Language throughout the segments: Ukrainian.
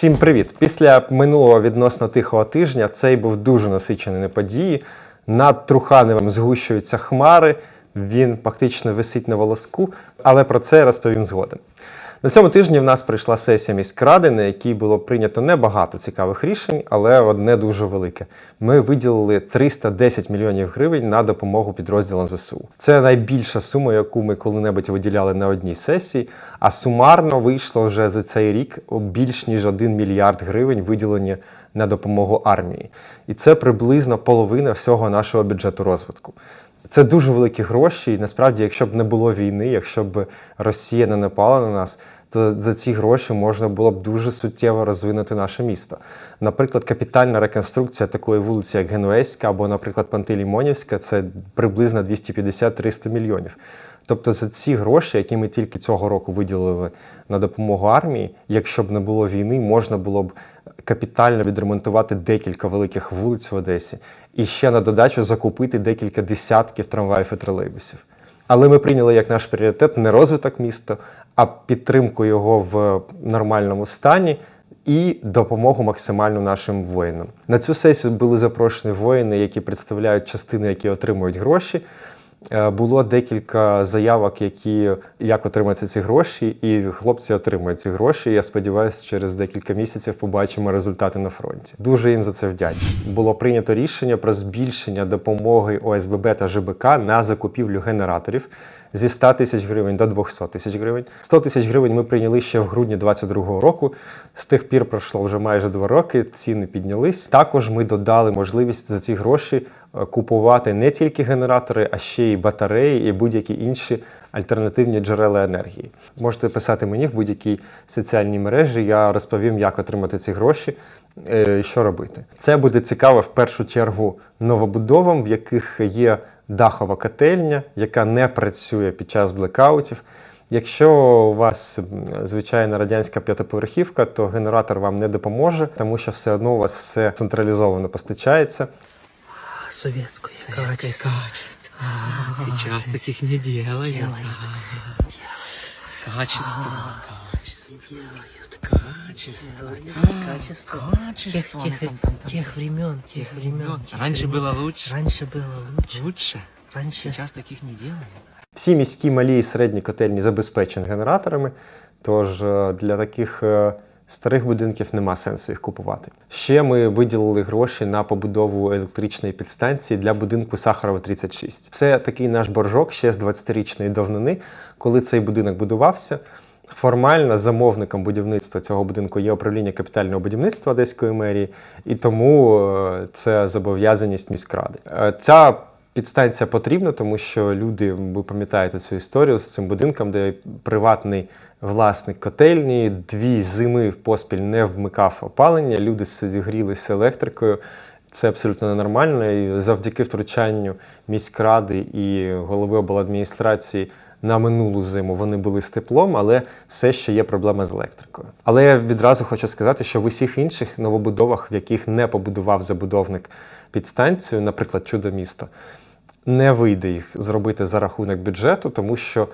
Всім привіт! Після минулого відносно тихого тижня цей був дуже насичений на події. Над Труханевим згущуються хмари, він фактично висить на волоску, але про це я розповім згодом. На цьому тижні в нас прийшла сесія міськради, на якій було прийнято небагато цікавих рішень, але одне дуже велике. Ми виділили 310 мільйонів гривень на допомогу підрозділам ЗСУ. Це найбільша сума, яку ми коли-небудь виділяли на одній сесії. А сумарно вийшло вже за цей рік більш ніж 1 мільярд гривень виділені на допомогу армії. І це приблизно половина всього нашого бюджету розвитку. Це дуже великі гроші, і насправді, якщо б не було війни, якщо б Росія не напала на нас, то за ці гроші можна було б дуже суттєво розвинути наше місто. Наприклад, капітальна реконструкція такої вулиці, як Генуезька або, наприклад, Пантелеймонівська, це приблизно 250-300 мільйонів. Тобто за ці гроші, які ми тільки цього року виділили на допомогу армії, якщо б не було війни, можна було б капітально відремонтувати декілька великих вулиць в Одесі і ще на додачу закупити декілька десятків трамваїв і тролейбусів. Але ми прийняли як наш пріоритет не розвиток міста, а підтримку його в нормальному стані. І допомогу максимальну нашим воїнам. На цю сесію були запрошені воїни, які представляють частини, які отримують гроші. Е, Було декілька заявок, які як отримати ці гроші, і хлопці отримують ці гроші. Я сподіваюся, через декілька місяців побачимо результати на фронті. Дуже їм за це вдячний. Було прийнято рішення про збільшення допомоги ОСББ та ЖБК на закупівлю генераторів зі 100 тисяч гривень до 200 тисяч гривень. 100 тисяч гривень ми прийняли ще в грудні 2022 року. З тих пір пройшло вже майже два роки. Ціни піднялись. Також ми додали можливість за ці гроші е, купувати не тільки генератори, а ще й батареї і будь-які інші альтернативні джерела енергії. Можете писати мені в будь-якій соціальній мережі. Я розповім, як отримати ці гроші. е, Що робити? Це буде цікаво в першу чергу новобудовам, в яких є дахова котельня, яка не працює під час блекаутів. Якщо у вас звичайна радянська п'ятиповерхівка, то генератор вам не допоможе, тому що все одно у вас все централізовано постачається. Советское качество. Сейчас таких не делают. Делают. Качество. Качество. Качество. Делают. Качество. Качество. Тех, тех, Там, там, там. тех времен, тех времен. тех Раньше времен. было лучше. Раньше было лучше. Лучше. Раньше Сейчас таких не делают. Всі міські малі і середні котельні забезпечені генераторами, тож е, для таких е, старих будинків нема сенсу їх купувати. Ще ми виділили гроші на побудову електричної підстанції для будинку Сахарова 36. Це такий наш боржок ще з 20-річної давнини, коли цей будинок будувався. Формально замовником будівництва цього будинку є управління капітального будівництва Одеської мерії, і тому е, це зобов'язаність міськради. Е, Ця підстанція потрібна, тому що люди, ви пам'ятаєте цю історію з цим будинком, де приватний власник котельні дві зими поспіль не вмикав опалення, люди грілися електрикою. Це абсолютно ненормально. І завдяки втручанню міськради і голови обладміністрації на минулу зиму вони були з теплом, але все ще є проблема з електрикою. Але я відразу хочу сказати, що в усіх інших новобудовах, в яких не побудував забудовник підстанцію, наприклад, чудо місто, не вийде їх зробити за рахунок бюджету, тому що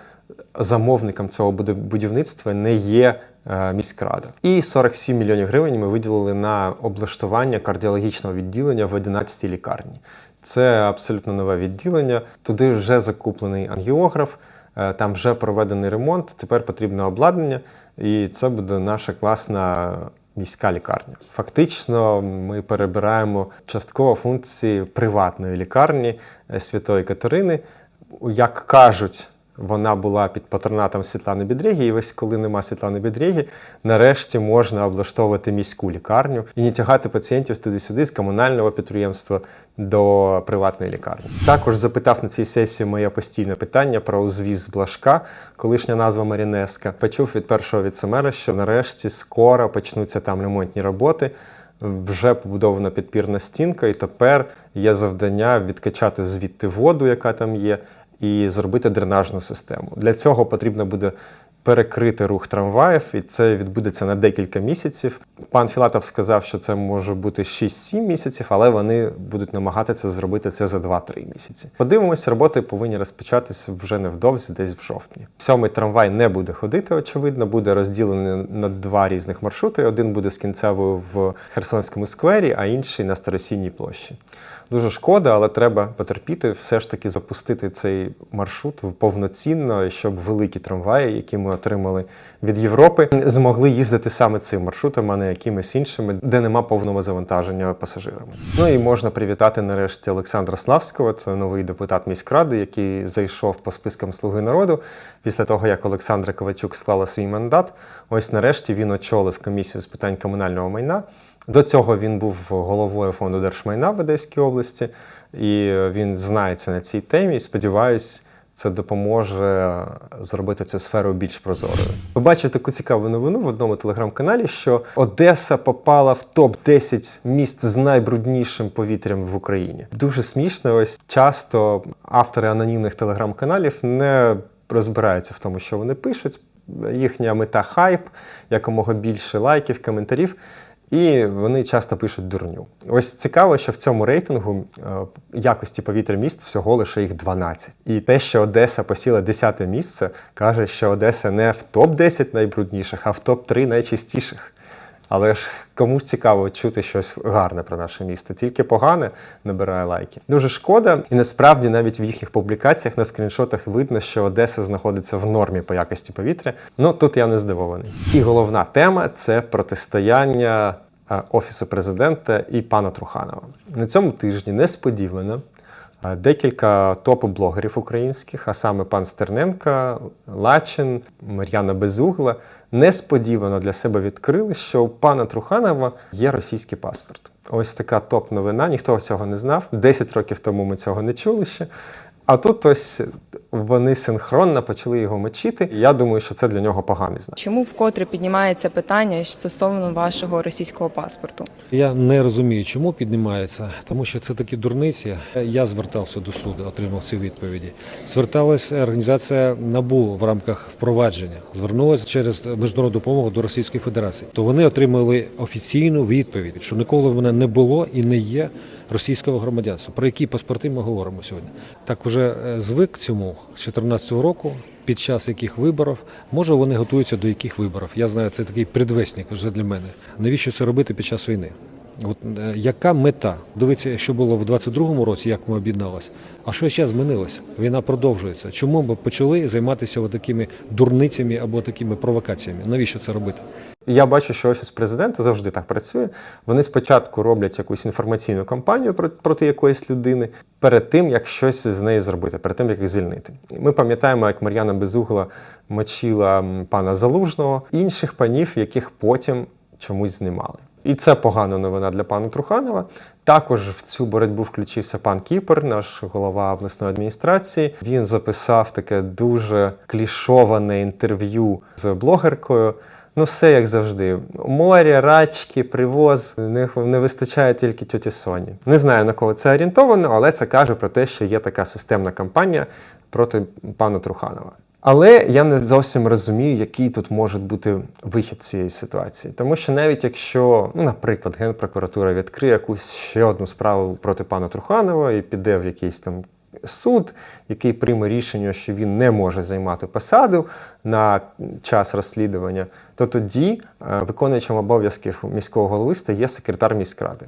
замовником цього будівництва не є е, міськрада. І 47 мільйонів гривень ми виділили на облаштування кардіологічного відділення в 11 лікарні. Це абсолютно нове відділення. Туди вже закуплений ангіограф, там вже проведений ремонт. Тепер потрібне обладнання, і це буде наша класна міська лікарня. Фактично, ми перебираємо частково функції приватної лікарні е, Святої Катерини. Як кажуть, вона була під патронатом Світлани Бідрєгі, і ось коли нема Світлани Бідрєгі, нарешті можна облаштовувати міську лікарню і не тягати пацієнтів туди-сюди з комунального підприємства до приватної лікарні. Також запитав на цій сесії моє постійне питання про узвіз Блажка, колишня назва Марінеска. Почув від першого віцемера, що нарешті скоро почнуться там ремонтні роботи. Вже побудована підпірна стінка, і тепер є завдання відкачати звідти воду, яка там є, і зробити дренажну систему. Для цього потрібно буде перекрити рух трамваїв, і це відбудеться на декілька місяців. Пан Філатов сказав, що це може бути 6-7 місяців, але вони будуть намагатися зробити це за 2-3 місяці. Подивимось, роботи повинні розпочатися вже невдовзі, десь в жовтні. Сьомий трамвай не буде ходити, очевидно, буде розділений на два різних маршрути. Один буде з кінцевою в Херсонському сквері, а інший на Старосінній площі. Дуже шкода, але треба потерпіти, все ж таки запустити цей маршрут повноцінно, щоб великі трамваї, які ми отримали від Європи, змогли їздити саме цим маршрутом, а не якимись іншими, де нема повного завантаження пасажирами. Ну і можна привітати нарешті Олександра Славського, це новий депутат міськради, який зайшов по спискам Слуги народу після того, як Олександра Ковачук склала свій мандат. Ось нарешті він очолив комісію з питань комунального майна. До цього він був головою фонду держмайна в Одеській області, і він знається на цій темі. І сподіваюсь, це допоможе зробити цю сферу більш прозорою. Побачив таку цікаву новину в одному телеграм-каналі, що Одеса попала в топ 10 міст з найбруднішим повітрям в Україні. Дуже смішно. Ось часто автори анонімних телеграм-каналів не розбираються в тому, що вони пишуть. Їхня мета хайп, якомога більше лайків, коментарів. І вони часто пишуть дурню. Ось цікаво, що в цьому рейтингу е, якості повітря міст всього лише їх 12. І те, що Одеса посіла 10 місце, каже, що Одеса не в топ-10 найбрудніших, а в топ-3 найчистіших. Але ж комусь цікаво чути щось гарне про наше місто, тільки погане набирає лайки. Дуже шкода, і насправді навіть в їхніх публікаціях на скріншотах видно, що Одеса знаходиться в нормі по якості повітря. Ну тут я не здивований. І головна тема це протистояння е, офісу президента і пана Труханова. На цьому тижні несподівано. е, Декілька топ-блогерів українських, а саме пан Стерненка, Лачин, Мар'яна Безугла, несподівано для себе відкрили, що у пана Труханова є російський паспорт. Ось така топ-новина. Ніхто цього не знав. 10 років тому ми цього не чули ще. А тут ось вони синхронно почали його мочити. І я думаю, що це для нього поганий знак. Чому вкотре піднімається питання стосовно вашого російського паспорту? Я не розумію, чому піднімається, тому що це такі дурниці. Я звертався до суду, отримав ці відповіді. Зверталася організація НАБУ в рамках впровадження, звернулася через міжнародну допомогу до Російської Федерації. То вони отримали офіційну відповідь, що ніколи в мене не було і не є російського громадянства. Про які паспорти ми говоримо сьогодні? Так вже е, звик цьому з 2014 року. Під час яких виборів, може вони готуються до яких виборів. Я знаю, це такий предвесник вже для мене. Навіщо це робити під час війни? От е, яка мета? Дивіться, що було в 22-му році, як ми об'єдналися. А що ще змінилося? Війна продовжується. Чому ми почали займатися такими дурницями або такими провокаціями? Навіщо це робити? Я бачу, що офіс президента завжди так працює. Вони спочатку роблять якусь інформаційну кампанію про- проти якоїсь людини перед тим, як щось з нею зробити, перед тим, як їх звільнити. Ми пам'ятаємо, як Мар'яна Безугла мочила пана Залужного, інших панів, яких потім чомусь знімали. І це погана новина для пана Труханова. Також в цю боротьбу включився пан Кіпер, наш голова обласної адміністрації. Він записав таке дуже клішоване інтерв'ю з блогеркою. Ну, все як завжди. Море, рачки, привоз. Не, не вистачає тільки тьоті Соні. Не знаю на кого це орієнтовано, але це каже про те, що є така системна кампанія проти пана Труханова. Але я не зовсім розумію, який тут може бути вихід цієї ситуації. Тому що навіть якщо, ну, наприклад, Генпрокуратура відкриє якусь ще одну справу проти пана Труханова і піде в якийсь там суд, який прийме рішення, що він не може займати посаду на час розслідування, то тоді е, виконуючим обов'язків міського голови стає секретар міськради.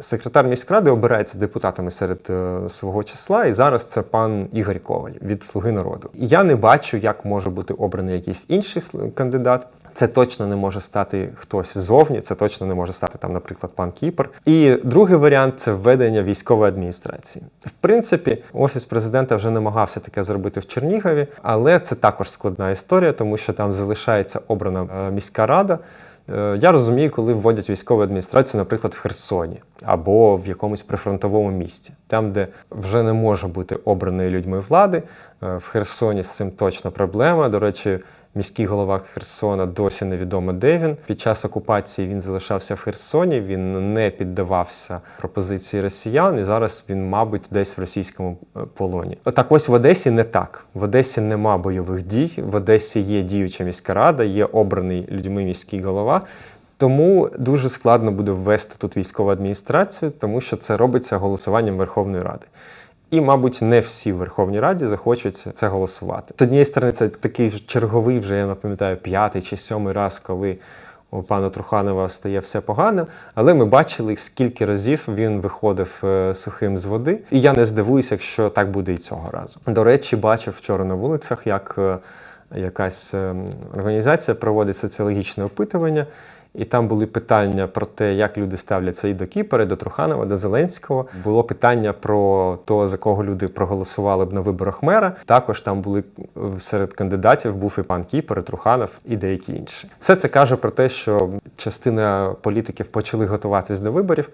Секретар міськради обирається депутатами серед е, свого числа, і зараз це пан Ігор Коваль від Слуги народу. Я не бачу, як може бути обраний якийсь інший кандидат. Це точно не може стати хтось ззовні, це точно не може стати там, наприклад, пан Кіпр. І другий варіант це введення військової адміністрації. В принципі, офіс президента вже намагався таке зробити в Чернігові, але це також складна історія, тому що там залишається обрана е, міська рада. Е, Я розумію, коли вводять військову адміністрацію, наприклад, в Херсоні або в якомусь прифронтовому місті, там, де вже не може бути обраної людьми влади. Е, В Херсоні з цим точно проблема. До речі, Міський голова Херсона досі невідомо, де він. Під час окупації він залишався в Херсоні, він не піддавався пропозиції росіян, і зараз він, мабуть, десь в російському е, полоні. Так ось в Одесі не так. В Одесі нема бойових дій, в Одесі є діюча міська рада, є обраний людьми міський голова. Тому дуже складно буде ввести тут військову адміністрацію, тому що це робиться голосуванням Верховної Ради. І, мабуть, не всі в Верховній Раді захочуть це голосувати. З однієї сторони, це такий черговий, вже я не пам'ятаю, п'ятий чи сьомий раз, коли у пана Труханова стає все поганим. Але ми бачили, скільки разів він виходив е, сухим з води. І я не здивуюся, якщо так буде і цього разу. До речі, бачив вчора на вулицях, як е, якась е, організація проводить соціологічне опитування. І там були питання про те, як люди ставляться і до Кіпера, і до Труханова, до Зеленського. Було питання про те, за кого люди проголосували б на виборах мера. Також там були е, серед кандидатів був і пан Кіпер, і Труханов, і деякі інші. Все це каже про те, що частина політиків почали готуватись до виборів.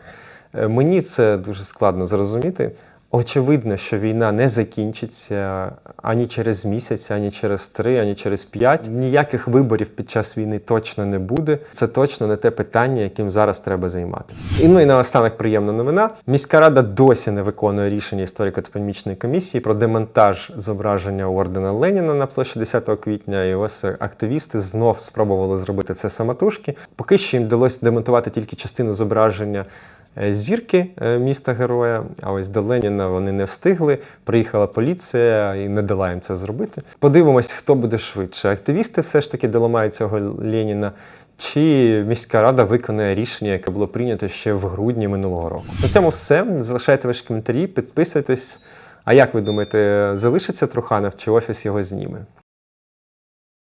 Е, Мені це дуже складно зрозуміти. Очевидно, що війна не закінчиться ані через місяць, ані через три, ані через п'ять. Ніяких виборів під час війни точно не буде. Це точно не те питання, яким зараз треба займатися. І ну і наостанок приємна новина. Міська рада досі не виконує рішення історико-топонімічної комісії про демонтаж зображення ордена Леніна на площі 10 квітня. І ось активісти знов спробували зробити це самотужки. Поки що їм вдалося демонтувати тільки частину зображення зірки е, міста героя. А ось до Леніна вони не встигли. Приїхала поліція і не дала їм це зробити. Подивимось, хто буде швидше. Активісти все ж таки доламають цього Леніна. Чи міська рада виконає рішення, яке було прийнято ще в грудні минулого року? На цьому все. Залишайте ваші коментарі, підписуйтесь. А як ви думаєте, залишиться Труханов чи офіс його зніме?